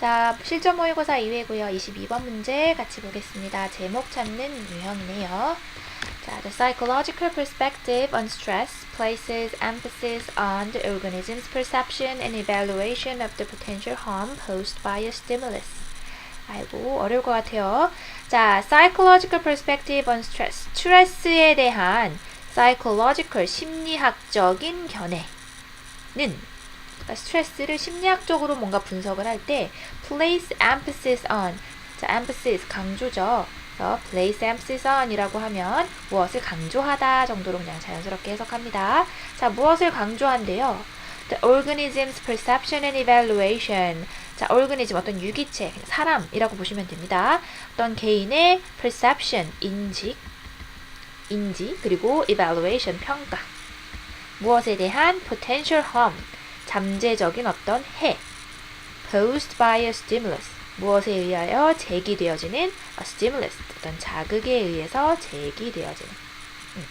자, 실전 모의고사 2회고요. 22번 문제 같이 보겠습니다. 제목 찾는 유형이네요. 자, the psychological perspective on stress places emphasis on the organism's perception and evaluation of the potential harm posed by a stimulus. 아이고, 어려울 것 같아요. 자, psychological perspective on stress. 스트레스에 대한 psychological, 심리학적인 견해는 그러니까 스트레스를 심리학적으로 뭔가 분석을 할 때 place emphasis on 자, emphasis 강조죠. 그래서 place emphasis on이라고 하면 무엇을 강조하다 정도로 그냥 자연스럽게 해석합니다. 자, 무엇을 강조한대요? The organism's perception and evaluation. 자, organism 어떤 유기체, 사람이라고 보시면 됩니다. 어떤 개인의 perception, 인식, 인지, 그리고 evaluation, 평가. 무엇에 대한 potential harm, 잠재적인 어떤 해. posed by a stimulus. 무엇에 의하여 제기되어지는 a stimulus. 어떤 자극에 의해서 제기되어지는. 음.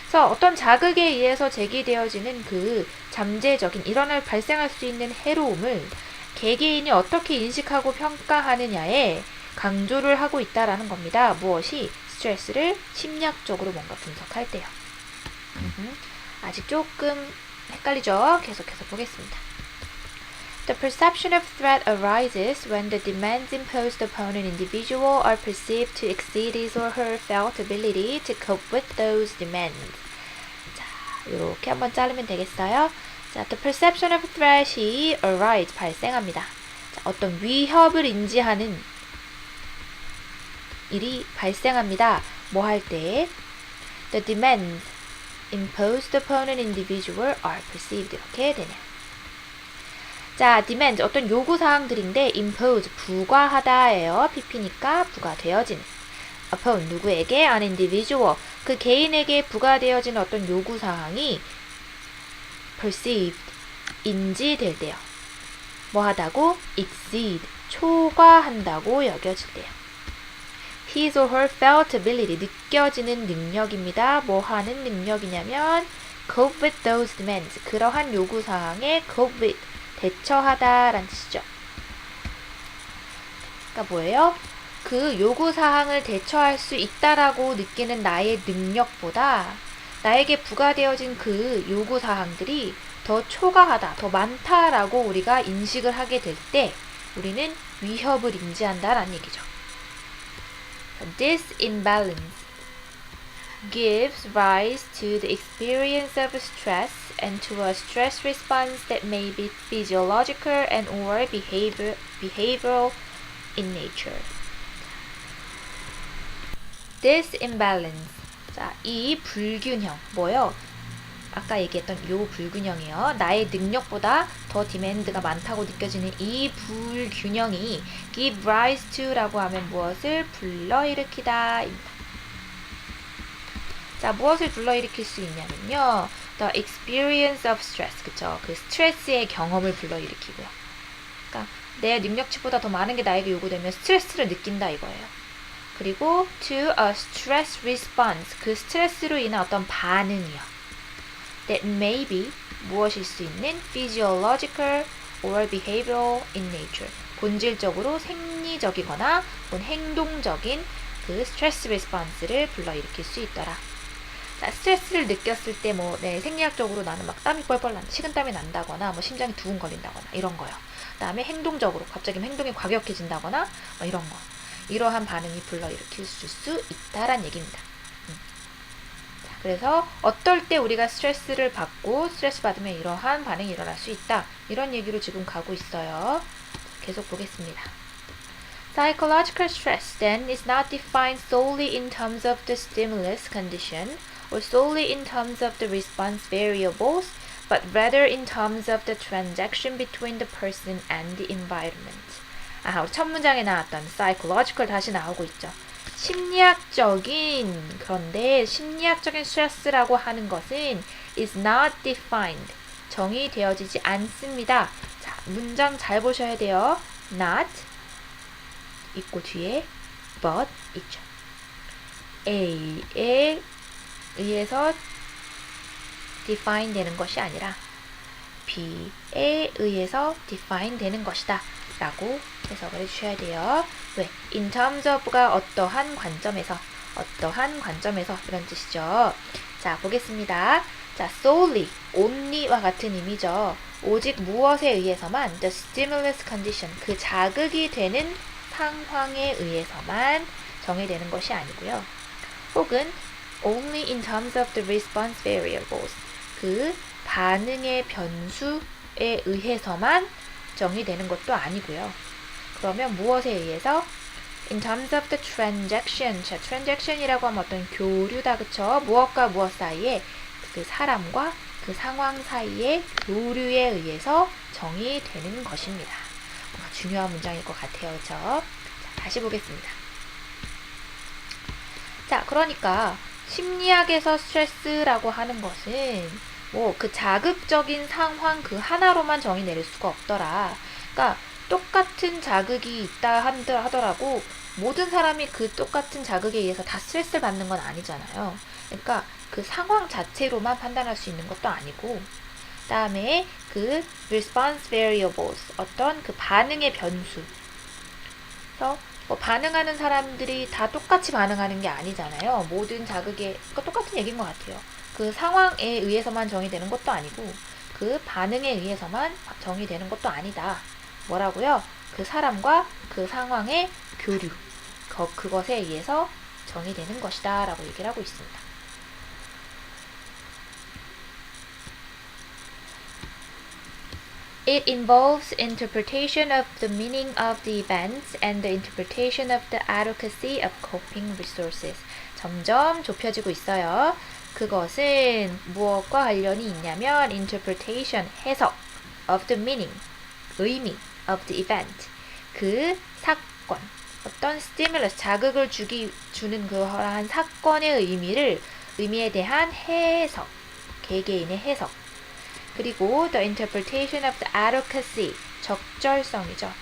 그래서 어떤 자극에 의해서 제기되어지는 그 잠재적인 일어날 발생할 수 있는 해로움을 개개인이 어떻게 인식하고 평가하느냐에 강조를 하고 있다라는 겁니다. 무엇이 스트레스를 심리학적으로 뭔가 분석할 때요. 음흠. 아직 조금 헷갈리죠? 계속해서 보겠습니다. The perception of threat arises when the demands imposed upon an individual are perceived to exceed his or her felt ability to cope with those demands. 자, 이렇게 한번 자르면 되겠어요. 자, the perception of threat이 arise 발생합니다. 자, 어떤 위협을 인지하는 일이 발생합니다. 뭐 할 때? The demands imposed upon an individual are perceived 이렇게 되네요. 자, demand 어떤 요구 사항들인데 impose 부과하다예요. pp니까 부과되어지는. upon 누구에게 an individual 그 개인에게 부과되어지는 어떤 요구 사항이 perceived 인지될 때요. 뭐 하다고 exceed 초과한다고 여겨질 때요. His or her felt ability 느껴지는 능력입니다. 뭐 하는 능력이냐면 cope with those demands 그러한 요구 사항에 cope with 대처하다라는 뜻이죠. 그러니까 뭐예요? 그 요구 사항을 대처할 수 있다라고 느끼는 나의 능력보다 나에게 부과되어진 그 요구 사항들이 더 초과하다, 더 많다라고 우리가 인식을 하게 될 때 우리는 위협을 인지한다라는 얘기죠. This imbalance gives rise to the experience of stress and to a stress response that may be physiological and or behavior, behavioral in nature. This imbalance. 자, 이 불균형. 뭐요? 아까 얘기했던 요 불균형이요. 나의 능력보다 더 디맨드가 많다고 느껴지는 이 불균형이 give rise to라고 하면 무엇을 불러일으키다. 입니다. 자, 무엇을 불러일으킬 수 있냐면요. The experience of stress. 그쵸? 그 스트레스의 경험을 불러일으키고요. 그러니까 내 능력치보다 더 많은 게 나에게 요구되면 스트레스를 느낀다 이거예요. 그리고 to a stress response. 그 스트레스로 인한 어떤 반응이요. That may be 무엇일 수 있는 physiological or behavioral in nature 본질적으로 생리적이거나 혹은 행동적인 그 스트레스 레스폰스를 불러일으킬 수 있더라. 자, 스트레스를 느꼈을 때 뭐, 네, 생리학적으로 나는 막 땀이 뻘뻘 난다, 식은땀이 난다거나, 뭐 심장이 두근거린다거나, 이런 거요. 그 다음에 행동적으로 갑자기 행동이 과격해진다거나, 뭐 이런 거. 이러한 반응이 불러일으킬 수 있다란 얘기입니다. 그래서 어떨 때 우리가 스트레스를 받고 스트레스 받으면 이러한 반응이 일어날 수 있다. 이런 얘기로 지금 가고 있어요. 계속 보겠습니다. Psychological stress then is not defined solely in terms of the stimulus condition or solely in terms of the response variables, but rather in terms of the transaction between the person and the environment. 아, 우리 첫 문장에 나왔던 psychological 다시 나오고 있죠. 심리학적인 그런데 심리학적인 스트레스라고 하는 것은 is not defined 정의되어지지 않습니다. 자, 문장 잘 보셔야 돼요. not 있고 뒤에 but 있죠. A에 의해서 define 되는 것이 아니라 B에 의해서 define 되는 것이다. 라고 해석을 해주셔야 돼요. 왜? in terms of가 어떠한 관점에서, 어떠한 관점에서 이런 뜻이죠. 자, 보겠습니다. 자, solely, only와 같은 의미죠. 오직 무엇에 의해서만 the stimulus condition, 그 자극이 되는 상황에 의해서만 정의되는 것이 아니고요. 혹은 only in terms of the response variables, 그 반응의 변수에 의해서만 정의되는 것도 아니고요. 그러면 무엇에 의해서? In terms of the transaction, 자, transaction이라고 하면 어떤 교류다, 그쵸? 무엇과 무엇 사이에 그 사람과 그 상황 사이의 교류에 의해서 정의되는 것입니다. 중요한 문장일 것 같아요, 그쵸? 자, 다시 보겠습니다. 자, 그러니까 심리학에서 스트레스라고 하는 것은 뭐 그 자극적인 상황 그 하나로만 정의 내릴 수가 없더라. 그러니까 똑같은 자극이 있다 하더라고 모든 사람이 그 똑같은 자극에 의해서 다 스트레스를 받는 건 아니잖아요. 그러니까 그 상황 자체로만 판단할 수 있는 것도 아니고 다음에 그 response variables 어떤 그 반응의 변수 그래서 뭐 반응하는 사람들이 다 똑같이 반응하는 게 아니잖아요. 모든 자극에 그러니까 똑같은 얘기인 것 같아요. 그 상황에 의해서만 정의되는 것도 아니고 그 반응에 의해서만 정의되는 것도 아니다. 뭐라고요? 그 사람과 그 상황의 교류 거- 그것에 의해서 정의되는 것이다 라고 얘기를 하고 있습니다. It involves interpretation of the meaning of the events and the interpretation of the adequacy of coping resources. 점점 좁혀지고 있어요. 그것은 무엇과 관련이 있냐면 interpretation, 해석 of the meaning, 의미 of the event, 그 사건, 어떤 stimulus, 자극을 주기, 주는 그러한 사건의 의미를, 의미에 대한 해석, 개개인의 해석, 그리고 the interpretation of the adequacy 적절성이죠.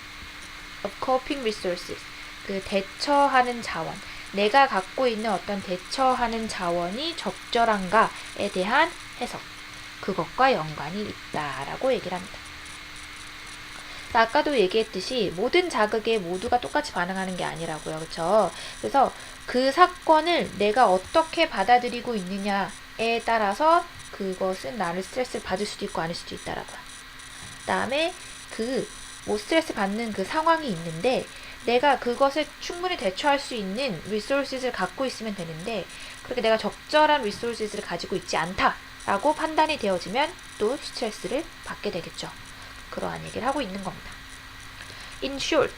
of coping resources 그 대처하는 자원 내가 갖고 있는 어떤 대처하는 자원이 적절한가에 대한 해석 그것과 연관이 있다라고 얘기를 합니다. 자, 아까도 얘기했듯이 모든 자극에 모두가 똑같이 반응하는 게 아니라고요. 그렇죠? 그래서 그 사건을 내가 어떻게 받아들이고 있느냐에 따라서 그것은 나를 스트레스를 받을 수도 있고 아닐 수도 있다라고요. 그다음에 그 뭐 스트레스 받는 그 상황이 있는데 내가 그것을 충분히 대처할 수 있는 리소스를 갖고 있으면 되는데 그렇게 내가 적절한 리소스를 가지고 있지 않다라고 판단이 되어지면 또 스트레스를 받게 되겠죠. 그러한 얘기를 하고 있는 겁니다. In short,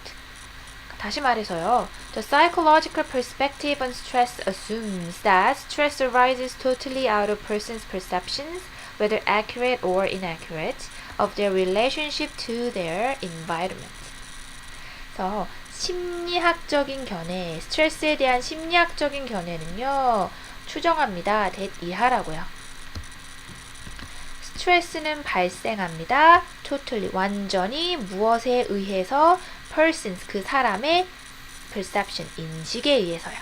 다시 말해서요. The psychological perspective on stress assumes that stress arises totally out of person's perceptions, whether accurate or inaccurate, of their relationship to their environment. 그래서 심리학적인 견해, 스트레스에 대한 심리학적인 견해는요, 추정합니다. 대 이하라고요. 스트레스는 발생합니다. totally, 완전히 무엇에 의해서 persons, 그 사람의 perception, 인식에 의해서요.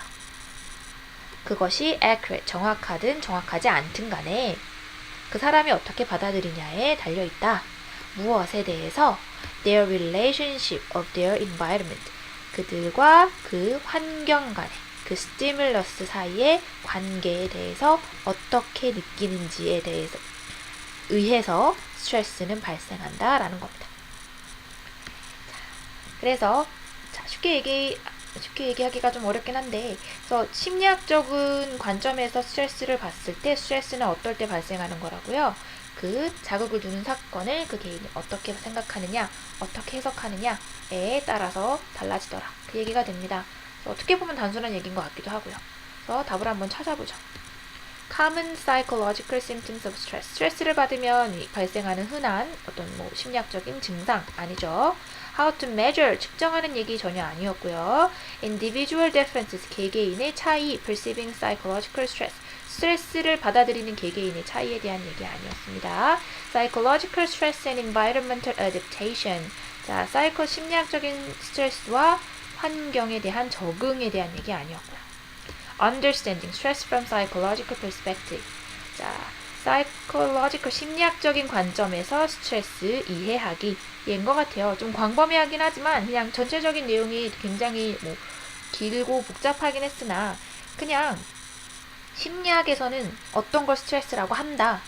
그것이 accurate, 정확하든 정확하지 않든 간에 그 사람이 어떻게 받아들이냐에 달려 있다. 무엇에 대해서 their relationship of their environment, 그들과 그 환경 간의 그 스티뮬러스 사이의 관계에 대해서 어떻게 느끼는지에 대해서 의해서 스트레스는 발생한다라는 겁니다. 자, 그래서 자, 쉽게 얘기 쉽게 얘기하기가 좀 어렵긴 한데, 그래서 심리학적인 관점에서 스트레스를 봤을 때 스트레스는 어떨 때 발생하는 거라고요? 그 자극을 주는 사건을 그 개인이 어떻게 생각하느냐, 어떻게 해석하느냐에 따라서 달라지더라. 그 얘기가 됩니다. 어떻게 보면 단순한 얘기인 것 같기도 하고요. 그래서 답을 한번 찾아보죠. Common psychological symptoms of stress. 스트레스를 받으면 이- 발생하는 흔한 어떤 뭐 심리학적인 증상 아니죠. How to measure 측정하는 얘기 전혀 아니었고요. Individual differences 개개인의 차이 perceiving psychological stress. 스트레스를 받아들이는 개개인의 차이에 대한 얘기 아니었습니다. Psychological stress and environmental adaptation. 자, 사이코 심리학적인 스트레스와 환경에 대한 적응에 대한 얘기 아니었고요. Understanding stress from psychological perspective. 자, psychological 심리학적인 관점에서 스트레스 이해하기 얘인 것 같아요. 좀 광범위하긴 하지만 그냥 전체적인 내용이 굉장히 뭐 길고 복잡하긴 했으나 그냥 심리학에서는 어떤 걸 스트레스라고 한다.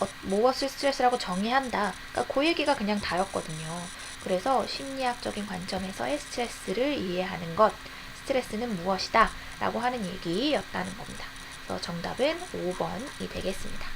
어, 무엇을 스트레스라고 정의한다. 그러니까 그 얘기가 그냥 다였거든요. 그래서 심리학적인 관점에서의 스트레스를 이해하는 것, 스트레스는 무엇이다 라고 하는 얘기였다는 겁니다. 그래서 정답은 5번이 되겠습니다.